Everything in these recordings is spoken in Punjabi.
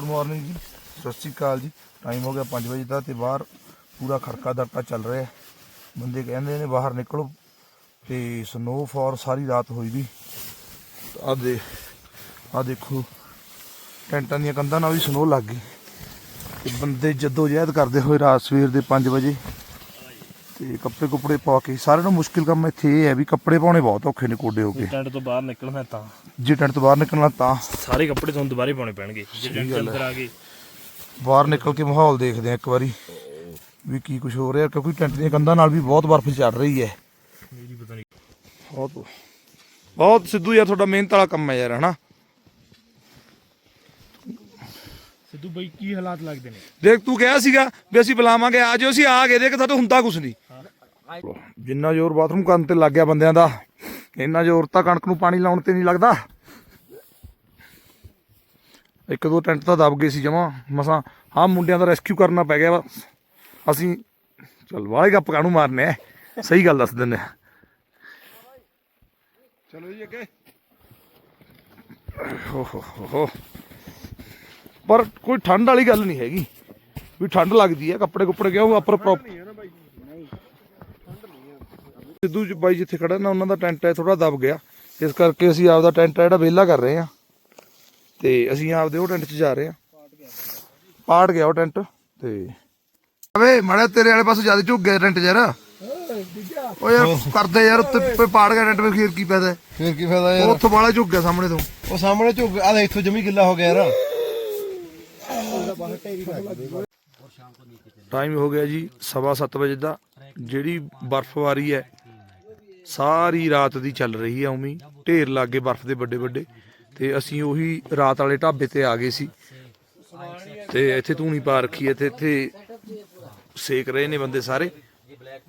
ਗੁੱਡ ਮਾਰਨਿੰਗ ਜੀ। ਸਤਿ ਸ਼੍ਰੀ ਅਕਾਲ ਜੀ। ਟਾਈਮ ਹੋ ਗਿਆ 5 ਵਜੇ ਦਾ ਤੇ ਬਾਹਰ ਪੂਰਾ ਖੜਕਾ ਦੜਕਾ ਚੱਲ ਰਿਹਾ ਹੈ। ਬੰਦੇ ਕਹਿੰਦੇ ਨੇ ਬਾਹਰ ਨਿਕਲੋ ਤੇ ਸਨੋਫਾਲ ਸਾਰੀ ਰਾਤ ਹੋਈ ਵੀ। ਆ ਦੇ ਆ ਦੇਖੋ, ਟੈਂਟਾਂ ਦੀਆਂ ਕੰਧਾਂ ਨਾਲ ਵੀ ਸਨੋ ਲੱਗ ਗਈ। ਤੇ ਬੰਦੇ ਜੱਦੋ ਜਹਿਦ ਕਰਦੇ ਹੋਏ ਰਾਤ ਸਵੇਰ ਦੇ 5 ਵਜੇ। ਤੇ ਕੱਪੜੇ ਕੁਪੜੇ ਪਾ ਕੇ ਸਾਰਿਆਂ ਨੂੰ ਮੁਸ਼ਕਿਲ ਕੰਮ ਇੱਥੇ ਇਹ ਹੈ ਵੀ ਕੱਪੜੇ ਪਾਉਣੇ ਬਹੁਤ ਔਖੇ ਨੇ ਕੋਡੇ ਹੋ ਕੇ। ਟੈਂਟ ਤੋਂ ਬਾਹਰ ਨਿਕਲਣਾ ਤਾਂ। ਜੇ ਟੈਂਟ ਤੋਂ ਬਾਹਰ ਨਿਕਲਣਾ ਤਾਂ। ਸਾਰੇ ਕੱਪੜੇ ਤੁਹਾਨੂੰ ਦੁਬਾਰੇ ਪਾਉਣੇ ਪੈਣਗੇ ਜੇ ਟੈਂਟ ਅੰਦਰ ਆ ਗਏ ਬਾਹਰ ਨਿਕਲ ਕੇ ਮਾਹੌਲ ਦੇਖਦੇ ਆ ਇੱਕ ਵਾਰੀ ਵੀ ਕੀ ਕੁਝ ਹੋ ਰਿਹਾ ਕਿਉਂਕਿ ਟੈਂਟ ਦੀਆਂ ਕੰਧਾਂ ਨਾਲ ਵੀ ਬਹੁਤ ਬਰਫ਼ ਚੜ ਰਹੀ ਹੈ। ਮੇਰੀ ਪਤਾ ਨਹੀਂ। ਬਹੁਤ ਬਹੁਤ ਸਿੱਧੂ ਯਾਰ ਤੁਹਾਡਾ ਮਿਹਨਤ ਵਾਲਾ ਕੰਮ ਹੈ ਯਾਰ ਹਨਾ? ਸਿੱਧੂ ਬਾਈ ਕੀ ਹਾਲਾਤ ਲੱਗਦੇ ਨੇ? ਦੇਖ ਤੂੰ ਕਿਹਾ ਸੀਗਾ ਵੀ ਅਸੀਂ ਬੁਲਾਵਾਂਗੇ ਆ ਜਾਓ ਅਸੀਂ ਆ ਗਏ ਦੇਖ ਸਾਡੇ ਹੁੰਦਾ ਕੁਛ ਨਹੀਂ। ਜਿੰਨਾ ਜ਼ੋਰ ਬਾਥਰੂਮ ਕਰਨ ਤੇ ਲੱਗ ਗਿਆ ਬੰਦਿਆਂ ਦਾ ਇੰਨਾ ਜ਼ੋਰ ਤਾਂ ਕਣਕ ਨੂੰ ਪਾਣੀ ਲਾਉਣ ਤੇ ਨਹੀਂ ਲੱਗਦਾ। ਇੱਕ ਦੋ ਟੈਂਟ ਤਾਂ ਦਬ ਗਏ ਸੀ ਜਮਾ ਮਸਾਂ ਹਾਂ ਮੁੰਡਿਆਂ ਦਾ ਰੈਸਕਿਊ ਕਰਨਾ ਪੈ ਗਿਆ ਵਾ ਅਸੀਂ ਚਲ ਵਾਲੇ ਗੱਪ ਕਾਹਨੂੰ ਮਾਰਨੇ ਸਹੀ ਗੱਲ ਦੱਸ ਦਿੰਦੇ ਆ। ਚਲੋ ਜੀ ਅੱਗੇ। ਹੋ ਹੋ ਹੋ ਹੋ। ਪਰ ਕੋਈ ਠੰਡ ਵਾਲੀ ਗੱਲ ਨਹੀਂ ਹੈਗੀ। ਵੀ ਠੰਡ ਲੱਗਦੀ ਹੈ ਕੱਪੜੇ ਕੁੱਪੜੇ ਕਿਉਂ ਆਪਰ ਪ੍ਰੋਪ ਸਿੱਧੂ ਜੀ ਬਾਈ ਜਿੱਥੇ ਖੜਾ ਨਾ ਉਹਨਾਂ ਦਾ ਟੈਂਟ ਹੈ ਥੋੜਾ ਦਬ ਗਿਆ। ਇਸ ਕਰਕੇ ਅਸੀਂ ਆਪਦਾ ਟੈਂਟ ਜਿਹੜਾ ਵਿਹਲਾ ਕਰ ਰਹੇ ਹਾਂ ਤੇ ਅਸੀਂ ਆਪਦੇ ਉਹ ਟੈਂਟ 'ਚ ਜਾ ਰਹੇ ਹਾਂ ਪਾੜ ਗਿਆ ਉਹ ਟੈਂਟ ਤੇ। ਅਵੇ ਮੜਾ ਤੇਰੇ ਵਾਲੇ ਪਾਸੇ ਜ਼ਿਆਦਾ ਝੁੱਗ ਗਿਆ ਟੈਂਟ ਯਾਰ। ਓ ਯਾਰ ਕਰਦੇ ਯਾਰ ਉੱਤੇ ਕੋਈ ਪਾੜ ਗਿਆ ਟੈਂਟ ਫਿਰ ਕੀ ਫਾਇਦਾ? ਫਿਰ ਕੀ ਫਾਇਦਾ ਯਾਰ? ਉੱਥੋਂ ਬਾਲਾ ਝੁੱਗ ਗਿਆ ਸਾਹਮਣੇ ਤੋਂ। ਉਹ ਸਾਹਮਣੇ ਝੁੱਗ ਆ ਇੱਥੋਂ ਜਮੀ ਗਿੱਲਾ ਹੋ ਗਿਆ ਯਾਰ। ਟਾਈਮ ਹੋ ਗਿਆ ਜੀ ਸਵਾ ਸੱਤ ਵਜੇ ਦਾ। ਜਿਹੜੀ ਬਰਫ਼ਬਾਰੀ ਹੈ ਸਾਰੀ ਰਾਤ ਦੀ ਚੱਲ ਰਹੀ ਹੈ। ਉਮੀ ਢੇਰ ਲੱਗੇ ਬਰਫ਼ ਦੇ ਵੱਡੇ ਵੱਡੇ। ਤੇ ਅਸੀਂ ਉਹੀ ਰਾਤ ਵਾਲੇ ਢਾਬੇ ਤੇ ਆ ਗਏ ਸੀ। ਤੇ ਇੱਥੇ ਧੂਣੀ ਪਾ ਰੱਖੀ ਹੈ ਤੇ ਇੱਥੇ ਸੇਕ ਰਹੇ ਨੇ ਬੰਦੇ ਸਾਰੇ।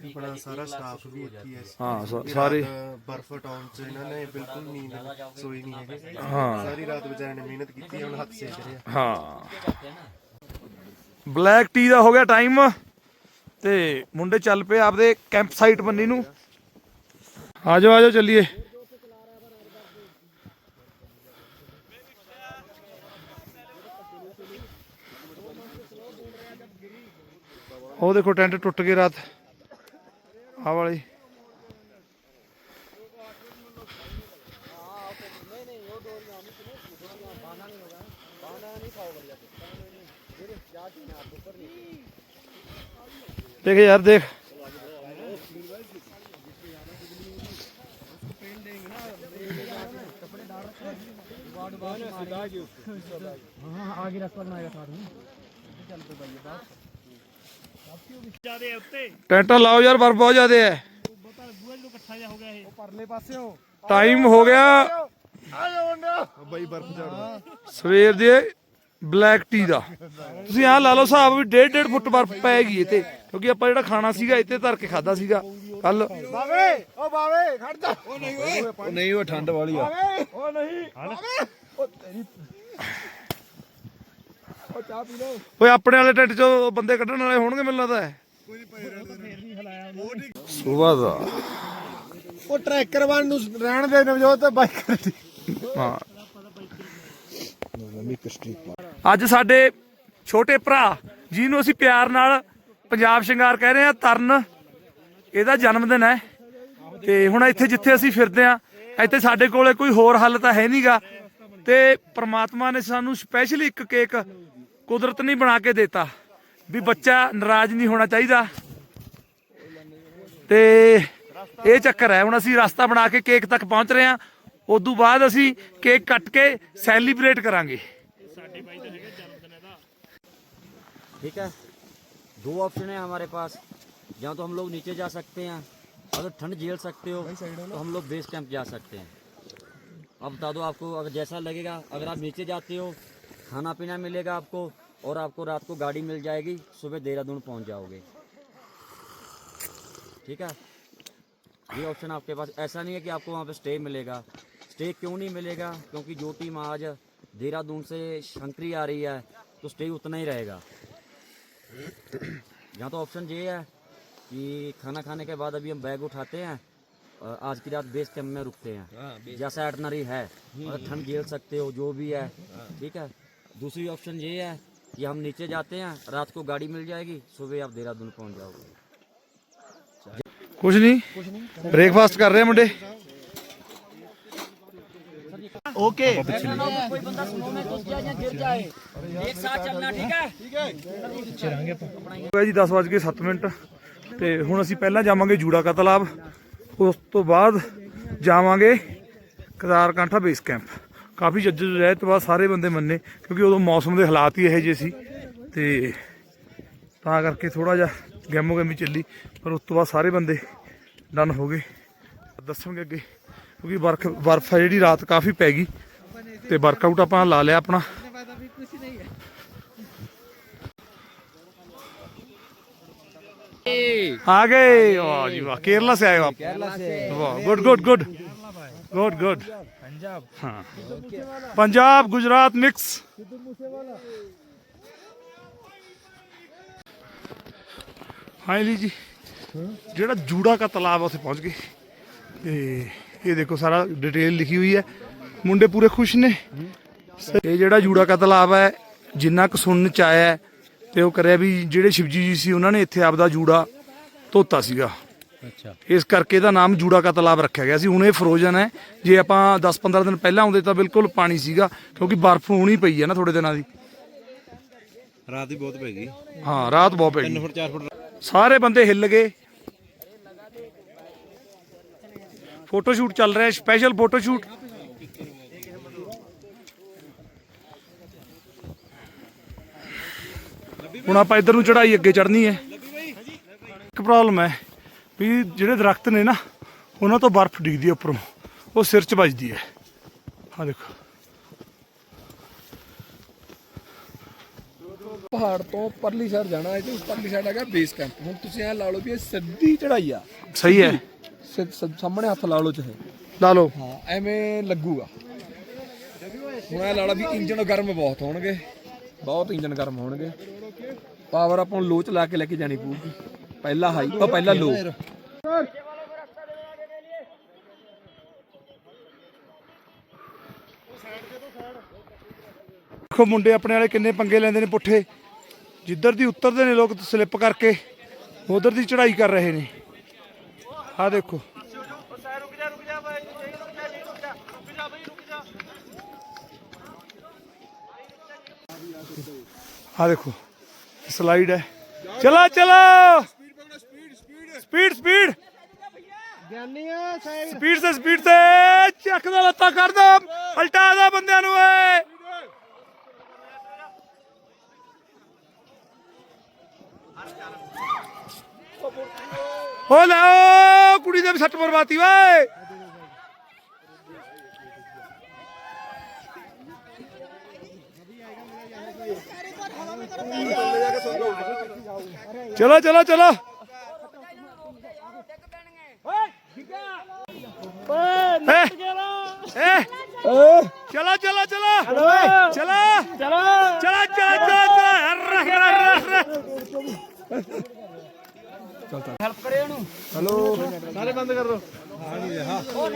ਆਪਣਾ ਸਾਰਾ ਸਟਾਫ ਵੀ ਇੱਥੇ ਹੈ ਹਾਂ ਸ- ਸਾਰੇ ਬਰਫ ਟਾਊਨ ਚ ਇਹਨਾਂ ਨੇ ਬਿਲਕੁਲ ਨੀਂਦ ਸੋਈ ਨਹੀਂ ਹੈਗੇ। ਹਾਂ। ਸਾਰੀ ਰਾਤ ਵਿਚਾਰੇ ਨੇ ਮਿਹਨਤ ਕੀਤੀ ਹੁਣ ਹੱਥ ਸੇਕ ਰਿਹਾ ਹਾਂ। ਬਲੈਕ ਟੀ ਦਾ ਹੋ ਗਿਆ ਟਾਈਮ ਤੇ ਮੁੰਡੇ ਚੱਲ ਪਏ ਆਪਦੇ ਕੈਂਪ ਸਾਈਟ ਬੰਨੀ ਨੂੰ। ਆ ਜਾਓ ਆ ਜਾਓ ਚੱਲੀਏ। ਉਹ ਦੇਖੋ ਟੈਂਟ ਟੁੱਟ ਗਏ ਰਾਤ। ਆ ਵਾਲੀ। ਦੇਖ ਯਾਰ ਦੇਖ ਜਿਆਦੇ ਉੱਤੇ ਟੈਂਟਾਂ ਲਾਓ ਯਾਰ, ਬਰਫ ਬਹੁਤ ਜ਼ਿਆਦੇ ਹੈ। ਬੂਹੇ ਨੂੰ ਇਕੱਠਾ ਜਿਹਾ ਹੋ ਗਿਆ। ਇਹ ਪਰਲੇ ਪਾਸਿਓਂ ਟਾਈਮ ਹੋ ਗਿਆ ਬਾਈ ਬਰਫ ਝਾੜਦਾ ਸਵੇਰ ਦੇ ਬਲੈਕ ਟੀ ਦਾ। ਤੁਸੀਂ ਆਹ ਲਾ ਲਓ ਹਿਸਾਬ ਵੀ 1.5 ਫੁੱਟ ਬਰਫ ਪੈ ਗਈ ਇੱਥੇ, ਕਿਉਂਕਿ ਆਪਾਂ ਜਿਹੜਾ ਖਾਣਾ ਸੀਗਾ ਇੱਥੇ ਧਰ ਕੇ ਖਾਦਾ ਸੀਗਾ। ਕੱਲ ਬਾਵੇ ਓ ਬਾਵੇ ਖੜ ਜਾ। ਉਹ ਨਹੀਂ ਓਏ। ਉਹ ਨਹੀਂ ਉਹ ਠੰਡ ਵਾਲੀ ਆ। ਉਹ ਨਹੀਂ। ਓਏ ਆਪਣੇ ਵਾਲੇ ਟੈਂਟ ਚੋਂ ਬੰਦੇ ਕੱਢਣ ਵਾਲੇ ਹੋਣਗੇ ਮੈਨੂੰ ਲੱਗਦਾ ਸੁਬਾ ਦਾ। ਉਹ ਟਰੈਕਰ ਵਾਲ ਨੂੰ ਰਹਿਣ ਦੇ ਨਵਜੋਤ ਤੇ ਬਾਈਕ ਹਾਂ। ਅੱਜ ਸਾਡੇ ਛੋਟੇ ਭਰਾ ਜਿਹਨੂੰ ਅਸੀਂ ਪਿਆਰ ਨਾਲ ਪੰਜਾਬ ਸ਼ਿੰਗਾਰ ਕਹਿ ਰਹੇ ਹਾਂ ਤਰਨ ਇਹਦਾ ਜਨਮ ਦਿਨ ਹੈ ਤੇ ਹੁਣ ਇੱਥੇ ਜਿੱਥੇ ਅਸੀਂ ਫਿਰਦੇ ਆ ਇੱਥੇ ਸਾਡੇ ਕੋਲੇ ਕੋਈ ਹੋਰ ਹੱਲ ਤਾਂ ਹੈ ਨਹੀਂਗਾ ਤੇ ਪ੍ਰਮਾਤਮਾ ਨੇ ਸਾਨੂੰ ਸਪੈਸ਼ਲੀ ਇੱਕ ਕੇਕ ਕੁਦਰਤ ਨੇ ਬਣਾ ਕੇ ਦਿੱਤਾ ਵੀ ਬੱਚਾ ਨਾਰਾਜ਼ ਨਹੀਂ ਹੋਣਾ ਚਾਹੀਦਾ ਤੇ ਇਹ ਚੱਕਰ ਹੈ ਹੁਣ ਅਸੀਂ ਰਸਤਾ ਬਣਾ ਕੇ ਕੇਕ ਤੱਕ ਪਹੁੰਚ ਰਹੇ ਹਾਂ ਉਦੋਂ ਬਾਅਦ ਅਸੀਂ ਕੇਕ ਕੱਟ ਕੇ ਸੈਲੀਬ੍ਰੇਟ ਕਰਾਂਗੇ ठीक है दो ऑप्शन है हमारे पास या तो हम लोग नीचे जा सकते हैं अगर ठंड झेल सकते हो तो हम लोग बेस कैंप जा सकते हैं। अब बता दो आपको अगर जैसा लगेगा अगर आप नीचे जाते हो खाना पीना मिलेगा आपको और आपको रात को गाड़ी मिल जाएगी सुबह देहरादून पहुँच जाओगे। ठीक है? ये ऑप्शन आपके पास। ऐसा नहीं है कि आपको वहाँ पे स्टे मिलेगा। स्टे क्यों नहीं मिलेगा? क्योंकि जो टीम आज देहरादून से शंकरी आ रही है तो स्टे उतना ही रहेगा। यहाँ तो ऑप्शन ये है कि खाना खाने के बाद अभी हम बैग उठाते हैं और आज की रात बेस कैम्प में रुकते हैं। हाँ, जैसा एटनरी है हम्म। ठंड झेल सकते हो जो भी है ठीक है? दूसरी ऑप्शन ये है कि हम नीचे जाते हैं रात को गाड़ी मिल जाएगी सुबह आप देहरादून पहुँच जाओगे। कुछ नहीं ब्रेकफास्ट कर रहे हैं मुंडे। ओके। okay. तो जी दस बज के सात मिनट। ਤੇ ਹੁਣ ਅਸੀਂ ਪਹਿਲਾਂ ਜਾਵਾਂਗੇ ਜੂੜਾ ਕਾ ਤਲਾਬ ਉਸ ਤੋਂ ਬਾਅਦ ਜਾਵਾਂਗੇ ਕਦਾਰ ਕਾਂਠਾ ਬੇਸ ਕੈਂਪ। ਕਾਫੀ ਜੱਜਦ ਰਹਿ ਤੋਂ ਬਾਅਦ ਸਾਰੇ ਬੰਦੇ ਮੰਨੇ, ਕਿਉਂਕਿ ਉਦੋਂ ਮੌਸਮ ਦੇ ਹਾਲਾਤ ਹੀ ਇਹੋ ਜਿਹੇ ਸੀ। ਤੇ ਤਾਂ ਕਰਕੇ ਥੋੜਾ ਜਿਹਾ ਗੈਮੋ ਗੈਮੀ ਚੱਲੀ, ਪਰ ਉਸ ਤੋਂ ਬਾਅਦ ਸਾਰੇ ਬੰਦੇ ਡਨ ਹੋ ਗਏ। ਦੱਸਣਗੇ ਅੱਗੇ, ਕਿਉਂਕਿ ਬਰਫ਼ ਬਰਫ਼ ਆ ਜਿਹੜੀ, ਰਾਤ ਕਾਫੀ ਪੈ ਗਈ। ਤੇ ਵਰਕਆਊਟ ਆਪਾਂ ਲਾ ਲਿਆ ਆਪਣਾ। आ गए वाह जी वाह केरला से आए हो आप केरला से वाह good good good good good Punjab हाँ पंजाब गुजरात मिक्स ਹਾਂ ਜੀ ਜੀ ਜਿਹੜਾ ਜੂੜਾ ਕਾ ਤਲਾਬ ਆ ਉੱਥੇ ਪਹੁੰਚ ਗਏ ਤੇ ਇਹ ਦੇਖੋ ਸਾਰਾ ਡਿਟੇਲ ਲਿਖੀ ਹੋਈ ਹੈ ਮੁੰਡੇ ਪੂਰੇ ਖੁਸ਼ ਨੇ ਇਹ ਜਿਹੜਾ ਜੂੜਾ ਕਾ ਤਲਾਬ ਹੈ ਜਿੰਨਾ ਕੁ ਸੁਣਨ ਚ ਆਇਆ ਹੈ, ਤੇ ਉਹ ਕਰਿਆ ਵੀ ਜਿਹੜੇ ਸ਼ਿਵਜੀ ਜੀ ਸੀ ਉਹਨਾਂ ਨੇ ਇੱਥੇ ਆਪਦਾ ਜੂੜਾ ਧੋਤਾ ਸੀਗਾ। ਅੱਛਾ। ਇਸ ਕਰਕੇ ਇਹਦਾ ਨਾਮ ਜੂੜਾ ਕਾ ਤਲਾਬ ਰੱਖਿਆ ਗਿਆ ਸੀ। ਹੁਣ ਇਹ ਫਰੋਜ਼ਨ ਹੈ। ਜੇ ਆਪਾਂ 10-15 ਦਿਨ ਪਹਿਲਾਂ ਆਉਂਦੇ ਤਾਂ ਬਿਲਕੁਲ ਪਾਣੀ ਸੀਗਾ ਕਿਉਂਕਿ ਬਰਫ਼ ਹੋਣੀ ਪਈ ਹੈ ਨਾ ਥੋੜੇ ਦਿਨਾਂ ਦੀ। ਰਾਤ ਹੀ ਬਹੁਤ ਪੈ ਗਈ। ਹਾਂ ਰਾਤ ਬਹੁਤ ਪੈ 3 ਗਈ ਫੁੱਟ 4 ਫੁੱਟ ਸਾਰੇ ਬੰਦੇ ਹਿੱਲ ਗਏ। ਫੋਟੋ ਸ਼ੂਟ ਚੱਲ ਰਿਹਾ ਸਪੈਸ਼ਲ ਫੋਟੋ ਸ਼ੂਟ ਹੁਣ ਆਪਾਂ ਇੱਧਰ ਨੂੰ ਚੜਾਈ ਅੱਗੇ ਚੜਨੀ ਹੈ। ਇੱਕ ਪ੍ਰੋਬਲਮ ਹੈ ਵੀ ਜਿਹੜੇ ਦਰਖਤ ਨੇ ਨਾ ਉਹਨਾਂ ਤੋਂ ਬਰਫ਼ ਡਿੱਗਦੀ ਹੈ ਉੱਪਰੋਂ। ਉਹ ਸਿਰ 'ਚ ਵੱਜਦੀ ਹੈ। ਆ ਦੇਖੋ। ਪਹਾੜ ਤੋਂ ਪਰਲੀ ਸਾਈਡ ਜਾਣਾ ਹੈ ਤੇ ਉਸ ਪਰਲੀ ਸਾਈਡ ਹੈਗਾ ਬੇਸ ਕੈਂਪ ਹੁਣ ਤੁਸੀਂ ਐ ਲਾ ਲਓ ਵੀ ਇਹ ਸਿੱਧੀ ਚੜਾਈ ਆ। ਸਹੀ ਹੈ। ਸਿੱਧ- ਸਿੱਧ- ਸਾਹਮਣੇ ਹੱਥ ਲਾ ਲਓ ਚਾਹੇ। ਲਾ ਲਓ। ਹਾਂ ਐਵੇਂ ਲੱਗੂਗਾ। ਹੁਣ ਐ ਲਾ ਲਾ ਵੀ ਇੰਜਨ ਗਰਮ ਬਹੁਤ ਹੋਣਗੇ। ਬਹੁਤ ਇੰਜਨ ਗਰਮ ਹੋਣਗੇ। ਪਾਵਰ ਆਪਾਂ ਨੂੰ ਲੋ ਚ ਲਾ ਕੇ ਲੈ ਕੇ ਜਾਣੀ ਪਊਗੀ। ਪਹਿਲਾ ਹਾਈ ਉਹ ਪਹਿਲਾ ਲੋ ਦੇਖੋ ਮੁੰਡੇ ਆਪਣੇ ਵਾਲੇ ਕਿੰਨੇ ਪੰਗੇ ਲੈਂਦੇ ਨੇ ਪੁੱਠੇ। ਜਿੱਧਰ ਦੀ ਉਤਰਦੇ ਨੇ ਲੋਕ ਸਲਿੱਪ ਕਰਕੇ, ਉਧਰ ਦੀ ਚੜ੍ਹਾਈ ਕਰ ਰਹੇ ਨੇ। ਆਹ ਦੇਖੋ। ਆਹ ਦੇਖੋ। ਸਲਾਈਡ है ਚਲਾ चला स्पीड स्पीड स्पीड से स्पीड से ਚੱਕ ਦਾ ਲੱਤਾ ਕਰ ਦੋ। ਪਲਟਾ ਦਾ ਬੰਦਿਆਂ ਨੂੰ ਓਏ। ਹੋ ਲਓ ਕੁੜੀ ਦੇ ਵੀ ਸੱਟ ਮਰਵਾਤੀ ਓਏ। ਚਲੋ ਚਲੋ ਚਲੋ। ਏ, ਏ, ਚਲੋ ਚਲੋ ਚਲੋ। ਚਲੋ। ਚਲੋ। ਚਲੋ। ਚਲੋ ਚਲੋ ਹਰ ਹਰ ਹਰ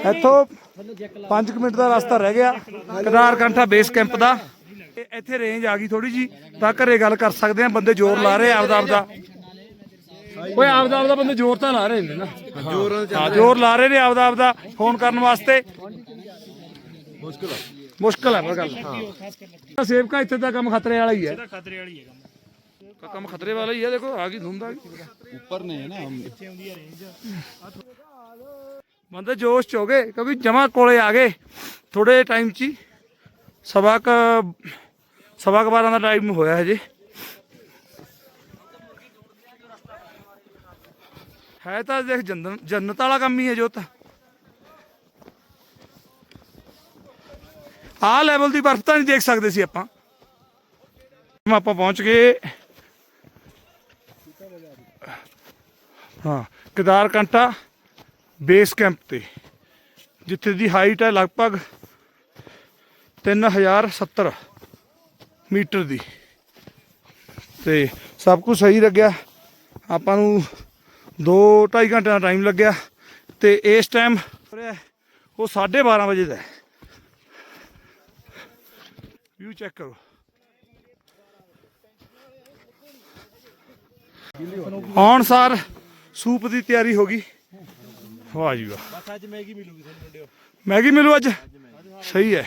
ਇੱਥੋਂ 5 ਮਿੰਟ ਦਾ ਰਸਤਾ ਰਹਿ ਗਿਆ। ਕਦਾਰ ਕੰਠਾ ਬੇਸ ਕੈਂਪ ਦਾ। ਇਹ- ਇੱਥੇ ਰੇਂਜ ਆ ਗਈ ਥੋੜੀ ਜੀ ਤਾਂ ਘਰੇ ਗੱਲ ਕਰ ਸਕਦੇ ਆ ਬੰਦੇ ਜ਼ੋਰ ਲਾ ਰਹੇ ਆ ਆਪਦਾ ਆਪਦਾ। ਓਏ ਆਪਦਾ ਆਪਦਾ ਬੰਦੇ ਜ਼ੋਰ ਤਾਂ ਲਾ ਰਹੇ ਨੇ ਨਾ। ਹਾਂ ਜ਼ੋਰ ਲਾ ਰਹੇ ਨੇ ਆਪਦਾ ਆਪਦਾ ਫੋਨ ਕਰਨ ਵਾਸਤੇ। ਮੁਸ਼ਕਲ ਹੈ ਮੁਸ਼ਕਲ ਹੈ ਪਰ ਗੱਲ। ਹਾਂ। ਸੇਵਕਾ ਇੱਥੇ ਦਾ ਕੰਮ ਖਤਰੇ ਵਾਲਾ ਹੀ ਹੈ। ਇਹਦਾ ਖਤਰੇ ਵਾਲੀ ਹੈ ਕੰਮ। ਕੰਮ ਖਤਰੇ ਵਾਲਾ ਹੀ ਹੈ ਦੇਖੋ ਆ ਗਈ ਧੁੰਦ ਆ ਗਈ। ਉੱਪਰ ਨੇ ਨਾ ਕਿੱਥੇ ਆਉਂਦੀ ਹੈ ਰੇਂਜ ਬੰਦੇ ਜੋਸ਼ ਚ ਹੋ ਗਏ ਕਿਉਂਕਿ ਜਮਾ ਕੋਲੇ ਆ ਗਏ ਥੋੜੇ ਟਾਈਮ ਚ ਹੀ। ਸਵਾ ਕ ਸਵਾ ਕ 12 ਦਾ ਟਾਈਮ ਹੋਇਆ ਹੈ ਹਜੇ। ਹੈ ਤਾਂ ਦੇਖ ਜੰਨਤ ਜੰਨਤ ਵਾਲਾ ਕੰਮ ਹੀ ਹੈ ਜੋ ਤਾਂ ਆ ਲੈਵਲ ਦੀ ਬਰਫ਼ ਤਾਂ ਨਹੀਂ ਦੇਖ ਸਕਦੇ ਸੀ ਆਪਾਂ। ਆਪਾਂ ਪਹੁੰਚ ਗਏ। ਹਾਂ, ਕੇਦਾਰ ਕੰਟਾ ਬੇਸ ਕੈਂਪ ਤੇ, ਜਿੱਥੇ ਦੀ ਹਾਈਟ ਹੈ ਲਗਭਗ 3070 ਮੀਟਰ ਦੀ। ਤੇ ਸਭ ਕੁਝ ਸਹੀ ਲੱਗਿਆ। ਆਪਾਂ ਨੂੰ 2 2.5 ਘੰਟਿਆਂ ਦਾ ਟਾਈਮ ਲੱਗਿਆ। ਤੇ ਇਸ ਟਾਈਮ ਉਹ 12:30 ਵਜੇ ਦਾ ਵਿਊ ਚੈੱਕ ਕਰੋ। ਆਉਣ ਸਾਰ ਸੂਪ ਦੀ ਤਿਆਰੀ ਹੋ ਗਈ। ਵਾਹ ਜੀ ਵਾਹ। ਬਸ ਅੱਜ ਮੈਗੀ ਮਿਲੂਗੀ ਤੁਹਾਨੂੰ, ਮੁੰਡਿਓ। ਮੈਗੀ ਮਿਲੂ ਅੱਜ? ਸਹੀ ਹੈ।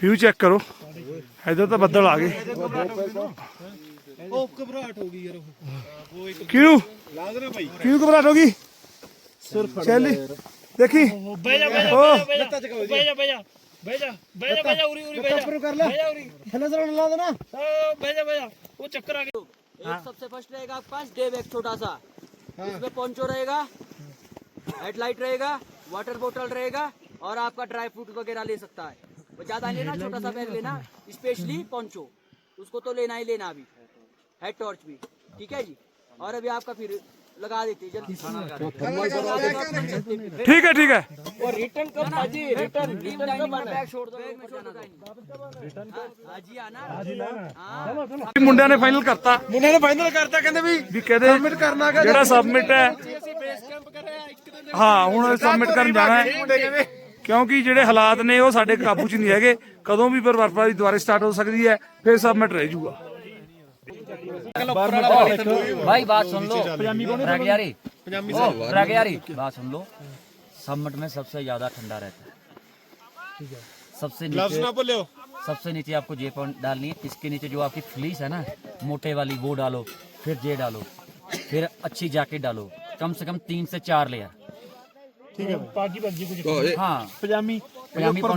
ਵਿਊ ਚੈੱਕ ਕਰੋ। ਇਧਰ ਤਾਂ ਬੱਦਲ ਆ ਗਏ। ਉਹ ਘਬਰਾਟ ਹੋ ਗਈ ਯਾਰ ਉਹ। ਕਿਉਂ? ਲੱਗ ਰਿਹਾ ਭਾਈ ਕਿਉਂ ਘਬਰਾਟ ਹੋ ਗਈ? ਸਿਰ ਚੱਲੀ ਦੇਖੀ। ਬਹਿ ਜਾ ਬਹਿ ਜਾ ਬਹਿ ਜਾ ਬਹਿ ਜਾ। सबसे फ़र्स्ट रहेगा पास छोटा सा रहेगा हेडलाइट रहेगा वाटर बोतल रहेगा और आपका ड्राई फ्रूट वगैरह ले सकता है। वो ज़्यादा लेना छोटा सा बैग लेना स्पेशली पंचो उसको तो लेना ही लेना अभी। हेड टॉर्च भी। ठीक है जी? और अभी आपका फिर लगा देते हैं, जल्दी खाना लगा ਠੀਕ ਹੈ ਠੀਕ ਹੈ रिटर्न कब जी रिटर्न रिटर्न कब आना बैग छोड़ दो बैग में जाना हाँ जी आना हाँ ਮੁੰਡਿਆਂ ਨੇ ਫਾਈਨਲ ਕਰਤਾ ਮੁੰਡੇ ਨੇ ਫਾਈਨਲ ਕਰਤਾ ਕਹਿੰਦੇ ਵੀ ਵੀ ਕਹਿੰਦੇ ਸਬਮਿਟ ਕਰਨਾ ਜਿਹੜਾ ਸਬਮਿਟ ਹੈ ਹਾਂ ਹੁਣ ਸਬਮਿਟ ਕਰਨ ਜਾਣਾ ਹੈ ਕਿਉਂਕਿ ਜਿਹੜੇ ਹਾਲਾਤ ਨੇ ਉਹ ਸਾਡੇ ਕਾਬੂ 'ਚ ਨਹੀਂ ਹੈਗੇ ਕਦੋਂ ਵੀ ਪਰ ਬਰਫਬਾਰੀ ਦੁਬਾਰਾ ਸਟਾਰਟ ਹੋ ਸਕਦੀ ਹੈ ਫਿਰ ਸਬਮਿਟ ਰਹਿ ਜਾਊਗਾ भाई बात सुन लो। रगयारी बात सुन लो। सम्मट में सबसे ज़्यादा ठंडा रहता है। सबसे नीचे सबसे नीचे आपको जे डालनी है। इसके नीचे जो आपकी फ्लीस है ना मोटे वाली वो डालो फिर जे डालो फिर अच्छी जैकेट डालो। कम से कम तीन से चार लेयर ठीक है। पाजी बजी कुछ हाँ। पजामी पजामी फुल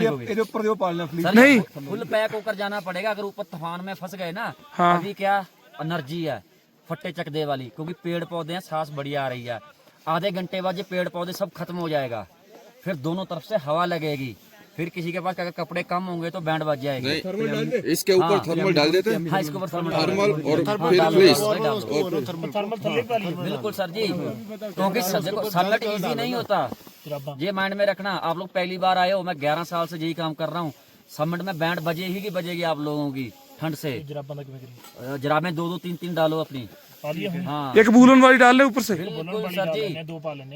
पैक होकर जाना पड़ेगा। अगर ऊपर तूफ़ान में फंस गए ना अभी क्या? एनर्जी है फट्टे चकदे वाली क्योंकि पेड़ पौधे हैं सांस बड़ी आ रही है। आधे घंटे बाद ये पेड़ पौधे सब खत्म हो जाएगा। फिर दोनों तरफ़ से हवा लगेगी। फिर किसी के पास अगर कपड़े कम होंगे तो बैंड बज जाएगी। इसके ऊपर हाँ, थर्मल डाल देते हैं? हाँ, इसके ऊपर थर्मल थर्मल और बिल्कुल सर जी। क्योंकि सनलट इजी नहीं होता। ये माइंड में रखना आप लोग पहली बार आए हो मैं ग्यारह साल से यही काम कर रहा हूँ। समंड में बैंड बजे ही की बजेगी आप लोगों की। ठंड से। जराबा दो दो तीन तीन डालो अपनी। हाँ। एक बूलन वाली डाल ले ऊपर से।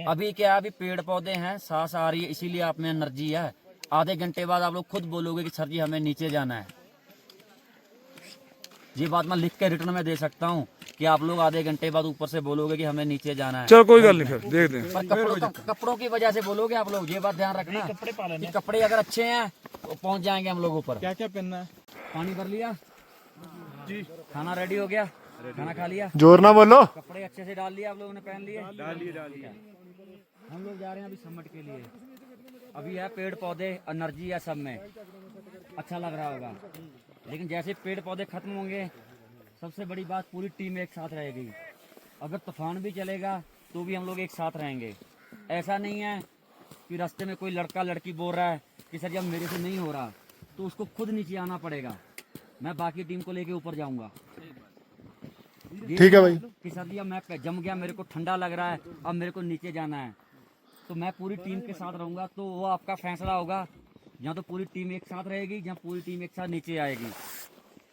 अभी क्या अभी पेड़ पौधे हैं सास आ रही है इसीलिए आप में एनर्जी है। आधे घंटे बाद आप लोग खुद बोलोगे कि सर जी हमें नीचे जाना है। ये बात मैं लिख के रिटर्न में दे सकता हूँ कि आप लोग आधे घंटे बाद ऊपर से बोलोगे कि हमें नीचे जाना है। चलो कोई गल नहीं फिर देख दे। कपड़ों, की वजह से बोलोगे आप लोग ये बात ध्यान रखना कपड़े कपड़े अगर अच्छे हैं तो पहुँच जाएँगे हम लोग ऊपर। क्या क्या पहनना है? पानी भर लिया। खाना रेडी हो गया। खाना खा लिया। ज़ोर ना बोलो। कपड़े अच्छे से डाल लिए आप लोगों ने पहन लिए। डाल लिए डाल लिए। हम लोग जा रहे हैं अभी समट के लिए। अभी है पेड़ पौधे एनर्जी है सब में। अच्छा लग रहा होगा। लेकिन जैसे पेड़ पौधे खत्म होंगे सबसे बड़ी बात पूरी टीम एक साथ रहेगी। अगर तूफ़ान भी चलेगा तो भी हम लोग एक साथ रहेंगे। ऐसा नहीं है कि रास्ते में कोई लड़का लड़की बोल रहा है कि सर जब मेरे से नहीं हो रहा तो उसको खुद नीचे आना पड़ेगा। मैं बाकी टीम को लेके ऊपर जाऊँगा। ठीक है भाई। कि अब मैं जम गया मेरे को ठंडा लग रहा है अब मेरे को नीचे जाना है। तो मैं पूरी टीम के साथ रहूँगा तो वो आपका फैसला होगा। या तो पूरी टीम एक साथ रहेगी या पूरी टीम एक साथ नीचे आएगी।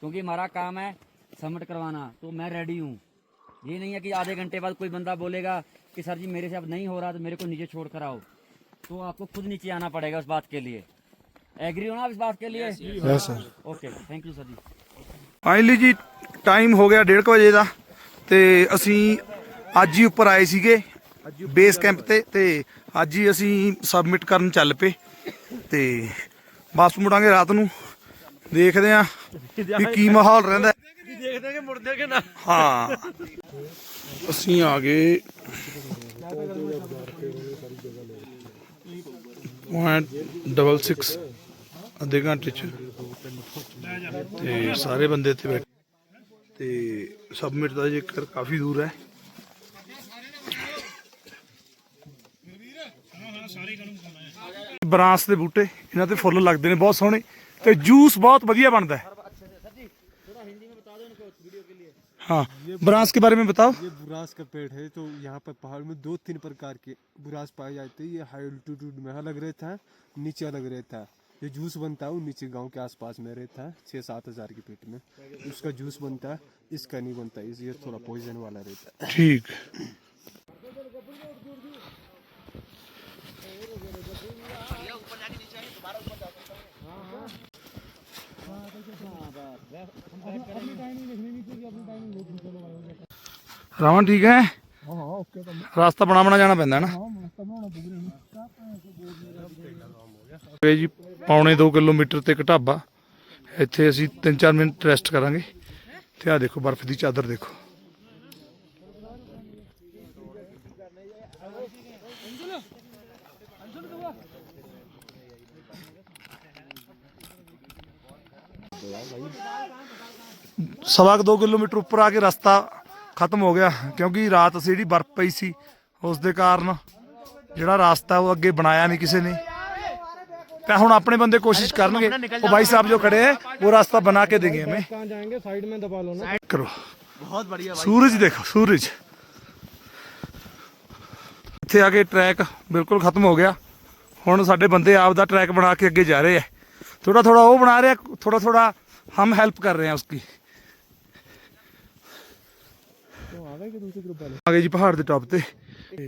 क्योंकि हमारा काम है सबमिट करवाना तो मैं रेडी हूँ। ये नहीं है कि आधे घंटे बाद कोई बंदा बोलेगा कि सर जी मेरे से अब नहीं हो रहा तो मेरे को नीचे छोड़ कर आओ। तो आपको खुद नीचे आना पड़ेगा उस बात के लिए। एग्री हो ना आप इस बात के लिए yes sir okay thank you sir ji finally ਜੀ ਟਾਈਮ ਹੋ ਗਿਆ 1:30 ਵਜੇ ਦਾ ਤੇ ਅਸੀਂ ਅੱਜ ਹੀ ਉੱਪਰ ਆਏ ਸੀਗੇ ਬੇਸ ਕੈਂਪ ਤੇ ਤੇ ਅੱਜ ਹੀ ਅਸੀਂ ਸਬਮਿਟ ਕਰਨ ਚੱਲ ਪਏ ਤੇ ਵਾਪਸ ਮੁੜਾਂਗੇ ਰਾਤ ਨੂੰ ਦੇਖਦੇ ਆਂ ਵੀ ਕੀ ਮਾਹੌਲ ਰਹਿੰਦਾ ਹੈ। ਦੇਖਦੇ ਕਿ ਮੁੜਦੇ ਕਿ ਨਾ ਹਾਂ ਅਸੀਂ ਆ ਗਏ ਪੁਆਇੰਟ ਡਬਲ 6 ਅੱਧੇ ਘੰਟੇ ਚ ਤੇ ਸਾਰੇ ਬੰਦੇ ਇੱਥੇ ਬੈਠੇ ਤੇ ਸਬਮਿਟ ਦਾ ਜੇਕਰ ਕਾਫੀ ਦੂਰ ਹੈ ਬਰਾਂਸ ਦੇ ਬੂਟੇ ਇਹਨਾਂ ਤੇ ਫੁੱਲ ਲੱਗਦੇ ਨੇ ਬਹੁਤ ਸੋਹਣੇ ਤੇ ਜੂਸ ਬਹੁਤ ਵਧੀਆ ਬਣਦਾ ਹੈ हाँ ब्रांस के बारे में बताओ ये बुरास का पेड़ है तो यहाँ पर पहाड़ में दो तीन प्रकार के बुरास पाए जाते हैं ये हाई अल्टीट्यूड में अलग रहता है नीचे अलग रहता है ये जूस बनता है वो नीचे गांव के आसपास में रहता है छः सात हजार के पेट में उसका जूस बनता है इसका नहीं बनता इस ये थोड़ा पॉइजन वाला रहता है ठीक ਰਾਵਣ ਠੀਕ ਹੈ ਰਾਸਤਾ ਬਣਾ ਬਣਾ ਜਾਣਾ ਪੈਂਦਾ ਨਾ ਇਹ ਜੀ, ਪੌਣੇ 2 ਕਿਲੋਮੀਟਰ ਤੇ ਇੱਕ ਢਾਬਾ। ਇੱਥੇ ਅਸੀਂ 3-4 ਮਿੰਟ ਰੈਸਟ ਕਰਾਂਗੇ। ਤੇ ਆ ਦੇਖੋ, ਬਰਫ਼ ਦੀ ਚਾਦਰ ਦੇਖੋ। ਸਵਾ ਕੁ 2 ਕਿਲੋਮੀਟਰ ਉੱਪਰ ਆ ਕੇ ਰਸਤਾ ਖਤਮ ਹੋ ਗਿਆ, ਕਿਉਂਕਿ ਰਾਤ ਅਸੀਂ ਜਿਹੜੀ ਬਰਫ਼ ਪਈ ਸੀ, ਉਸ ਦੇ ਕਾਰਨ ਜਿਹੜਾ ਰਸਤਾ ਉਹ ਅੱਗੇ ਬਣਾਇਆ ਨਹੀਂ ਕਿਸੇ ਨੇ। ਤਾਂ ਹੁਣ ਆਪਣੇ ਬੰਦੇ ਕੋਸ਼ਿश ਕਰਨਗੇ। ਉਹ भाई साहब जो खड़े हैं वो रास्ता बना के देंगे हमें कहाँ जाएंगे साइड में दबा लो ना करो ਬਹੁਤ ਬੜੀਆ ਸੂਰਜ ਦੇਖੋ ਸੂਰਜ। ਇੱਥੇ ਆ ਕੇ ਟਰੈਕ ਬਿਲਕੁਲ ਖਤਮ ਹੋ ਗਿਆ। ਹੁਣ ਸਾਡੇ ਬੰਦੇ ਆਪ ਦਾ ਟਰੈਕ ਬਣਾ ਕੇ ਅੱਗੇ ਜਾ ਰਹੇ ਆ। ਥੋੜਾ ਥੋੜਾ ਉਹ ਬਣਾ ਰਿਹਾ ਥੋੜਾ ਥੋੜਾ ਹਮ ਹੈਲਪ ਕਰ ਰਹੇ ਆ ਉਸकी तो आ गए कि दूसरे ग्रुप वाले आ गए जी पहाड़ के टॉप पे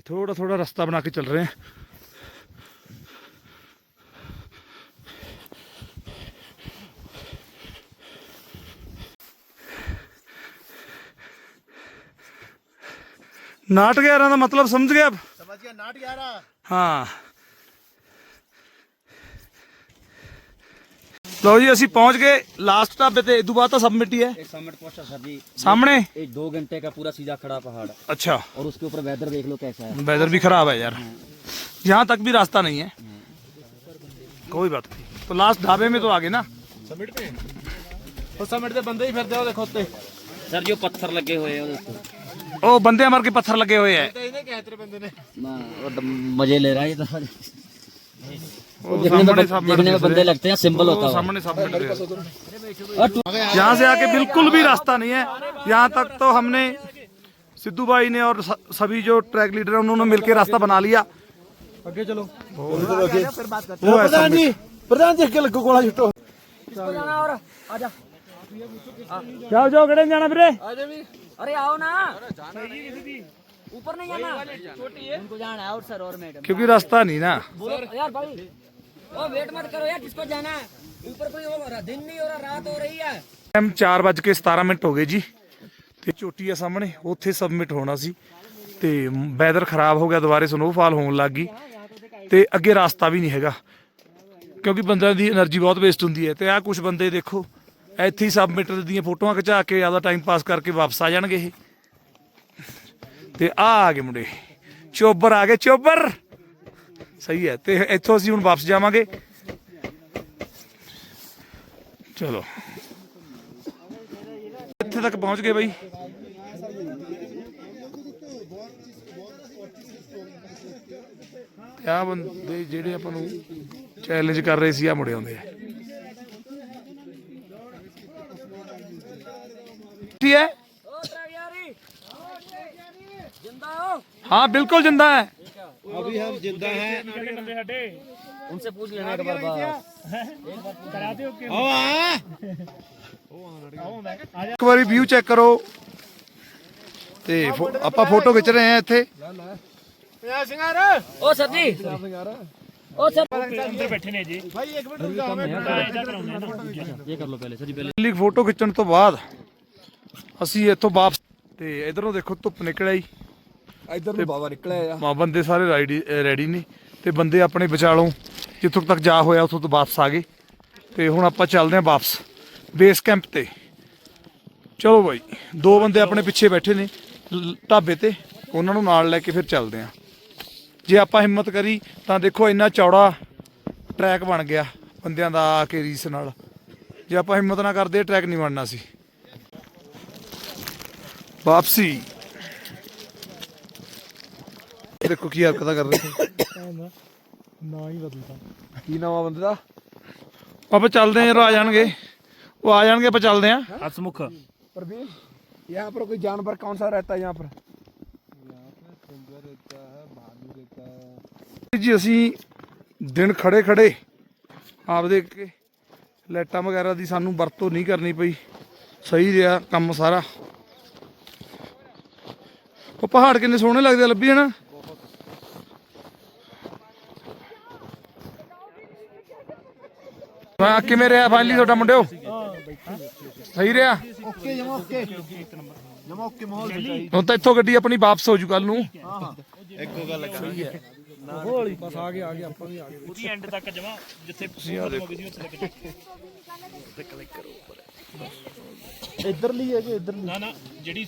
थोड़ा ਨਾਟ 11 ਦਾ ਮਤਲਬ ਸਮਝ ਗਿਆ ਸਮਝ ਗਿਆ ਨਾਟ 11 ਹਾਂ ਲਓ ਜੀ ਅਸੀਂ ਪਹੁੰਚ ਗਏ ਲਾਸਟ ਢਾਬੇ ਤੇ ਇਦੋਂ ਬਾਅਦ ਤਾਂ ਸਭ ਮਿੱਟੀ ਹੈ एक समिट पोस्टर सर जी ਸਾਹਮਣੇ एक दो घंटे का पूरा सीधा खड़ा पहाड़ अच्छा और उसके ऊपर वेदर देख लो कैसा है वेदर भी खराब है यार यहाँ तक भी रास्ता नहीं है कोई बात नहीं तो लास्ट ढाबे में तो आ गए ना ਉਸ ਸਮੇਂ ਦੇ ਬੰਦੇ ਹੀ ਫਿਰਦੇ ਉਹ ਦੇਖੋ ਉੱਤੇ सर जो पत्थर लगे हुए हैं उसको ओ बंदे मर के पत्थर लगे हुए हैं ਇਹਨੇ ਕਿਹਾ ਤੇਰੇ ਬੰਦੇ ਨੇ ना, वो द- मजे ले रहा है ये तो वो देखने में सामने बन- सब देखने में मिट बंदे रहे। लगते हैं सिंबल वो होता है सामने सब मिट रहे हैं। और टू- यहाँ से आके बिल्कुल भी रास्ता नहीं है यहाँ तक तो हमने सिद्धू भाई ने और स- सभी जो ट्रैक लीडर हैं उन्होंने मिलके रास्ता बना लिया आगे चलो वो है ਪ੍ਰਧਾਨ ਜੀ ਪ੍ਰਧਾਨ ਜੀ ਅੱਗੇ ਲੱਗੋ ਕੋਲਾ ਛੁੱਟੋ जाओ जाओ गड़े जाना फिर अरे आओ ना। ऊपर नहीं जाना। छोटी है। उनको जाना है और सर और मैडम। क्योंकि रास्ता नहीं ना। यार भाई ओ वेट मत करो यार जिसको जाना है? ऊपर कोई और दिन नहीं हो रहा रात हो रही है। ਟਾਈਮ 4:17 ਮਿੰਟ ਹੋ ਗਏ ਜੀ ਤੇ ਚੋਟੀ ਆ ਸਾਹਮਣੇ ਉੱਥੇ ਸਬਮਿਟ ਹੋਣਾ ਸੀ ਤੇ ਵੈਦਰ ਖਰਾਬ ਹੋ ਗਿਆ ਦੁਬਾਰੇ ਸਨੋਫਾਲ ਹੋਣ ਲੱਗ ਗਈ ਤੇ ਅੱਗੇ ਰਸਤਾ ਵੀ ਨਹੀਂ ਹੈਗਾ ਕਿਉਂਕਿ ਬੰਦਿਆਂ ਦੀ એનર્ਜੀ ਬਹੁਤ ਵੇਸਟ ਹੁੰਦੀ ਹੈ। ਤੇ ਆ ਕੁਝ ਬੰਦੇ ਦੇਖੋ। ਇੱਥੇ ਹੀ ਸਬਮਿਟ ਦੀਆਂ ਫੋਟੋਆਂ ਖਿਚਾ ਕੇ ਆਦਾ ਟਾਈਮ ਪਾਸ ਕਰਕੇ ਵਾਪਸ ਆ ਜਾਣਗੇ ਇਹ। ਤੇ ਆ ਆ ਗਏ ਮੁੰਡੇ। ਚੋਬਰ ਆ ਗਏ, ਚੋਬਰ! ਸਹੀ ਹੈ, ਤੇ ਇੱਥੋਂ ਅਸੀਂ ਹੁਣ ਵਾਪਸ ਜਾਵਾਂਗੇ। ਚਲੋ। ਇੱਥੇ ਤੱਕ ਪਹੁੰਚ ਗਏ ਬਾਈ। ਆ ਬੰਦੇ ਜਿਹੜੇ ਆਪਾਂ ਨੂੰ ਚੈਲੰਜ ਕਰ ਰਹੇ ਸੀ ਆ ਮੁੜੇ ਆਉਂਦੇ ਆ। ਠੀਕ ਹੈ ओ त्राग्यारी जिंदा हो हाँ बिल्कुल जिंदा है उनसे पूछ लेना एक बार बस ਇੱਕ ਵਾਰੀ ਵਿਊ ਚੈੱਕ ਕਰੋ ਤੇ ਫੋ- ਆਪਾਂ ਫੋਟੋ ਖਿੱਚ ਰਹੇ ਆ ਇੱਥੇ ओ सर जी ओ सर ये कर लो पहले सर जी पहले ਦਿੱਲੀ ਫੋਟੋ ਖਿੱਚਣ ਤੋਂ ਬਾਅਦ ਅਸੀਂ ਇੱਥੋਂ ਵਾਪਸ ਤੇ ਇਧਰੋਂ ਦੇਖੋ ਧੁੱਪ ਨਿਕਲ ਆਈ ਇੱਧਰ ਨੂੰ ਬਾਬਾ ਨਿਕਲਿਆ ਆ। ਮਾ ਬੰਦੇ ਸਾਰੇ ਰਾਈਡੀ ਰੈਡੀ ਨੇ ਤੇ ਬੰਦੇ ਆਪਣੇ ਵਿਚਾਲੋਂ ਜਿੱਥੋਂ ਤੱਕ ਜਾ ਹੋਇਆ ਉੱਥੋਂ ਤੋਂ ਵਾਪਸ ਆ ਗਏ। ਤੇ ਹੁਣ ਆਪਾਂ ਚੱਲਦੇ ਹਾਂ ਵਾਪਸ ਬੇਸ ਕੈਂਪ ਤੇ। ਚਲੋ ਬਾਈ ਦੋ ਬੰਦੇ ਆਪਣੇ ਪਿੱਛੇ ਬੈਠੇ ਨੇ ਢਾਬੇ ਤੇ ਉਹਨਾਂ ਨੂੰ ਨਾਲ ਲੈ ਕੇ ਫਿਰ ਚੱਲਦੇ ਹਾਂ। ਜੇ ਆਪਾਂ ਹਿੰਮਤ ਕਰੀ ਤਾਂ ਦੇਖੋ ਇੰਨਾ ਚੌੜਾ ਟਰੈਕ ਬਣ ਗਿਆ ਬੰਦਿਆਂ ਦਾ ਆ ਕੇ ਰੀਸ ਨਾਲ। ਜੇ ਆਪਾਂ ਹਿੰਮਤ ਨਾ ਕਰਦੇ ਟਰੈਕ ਨਹੀਂ ਬਣਨਾ ਸੀ। ਵਾਪਸੀ ਦੇਖੋ ਕੀ ਹਰਕਤਾਂ ਕਰ ਰਹੇ ਨੇ ਕੀ ਨਾਮ ਆ ਬੰਦੇ ਦਾ ਆਪਾਂ ਚੱਲਦੇ ਆਂ ਜਦੋਂ ਆ ਜਾਣਗੇ ਉਹ ਆ ਜਾਣਗੇ ਆਪਾਂ ਚੱਲਦੇ ਆਂ प्रवीण यहाँ पर कोई जानवर कौन सा रहता है यहाँ पर ਜੀ ਅਸੀਂ ਦਿਨ ਖੜੇ ਖੜੇ ਆਪਦੇ ਕੇ ਲਾਈਟਾਂ ਵਗੈਰਾ ਦੀ ਸਾਨੂੰ ਵਰਤੋਂ ਨਹੀਂ ਕਰਨੀ ਪਈ ਸਹੀ ਰਿਹਾ ਕੰਮ ਸਾਰਾ ਉਹ ਪਹਾੜ ਕਿੰਨੇ ਸੋਹਣੇ ਲੱਗਦੇ ਲੱਭੀ ਹਨਾ ਆ ਕਿਵੇਂ ਰਿਹਾ ਫਾਈਨਲੀ ਤੁਹਾਡਾ ਮੁੰਡਿਓ? ਸਹੀ ਰਿਹਾ? ਓਕੇ ਜਮਾ ਓਕੇ ਜਮਾ ਓਕੇ ਮਾਹੌਲ ਸਹੀ ਹੁਣ ਤਾਂ ਇੱਥੋਂ ਗੱਡੀ ਆਪਣੀ ਵਾਪਸ ਹੋ ਜੂ ਕੱਲ ਨੂੰ। ਇੱਕੋ ਗੱਲ ਕਰਾਂਗੇ ਹੌਲੀ ਬਸ ਆ ਗਏ ਆ ਗਏ ਆਪਾਂ ਵੀ ਆ ਗਏ ਉਹਦੀ ਐਂਡ ਤੱਕ ਜਮਾ ਜਿੱਥੇ ਤੁਸੀਂ ਆ ਦੇਖੋ ਉੱਥੇ ਤੱਕ ਤੇ ਕਲਿੱਕ ਕਰੋ ਉੱਪਰ ਇਧਰਲੀ ਹੈ ਕਿ ਇਧਰਲੀ। ਨਾ ਨਾ ਜਿਹੜੀ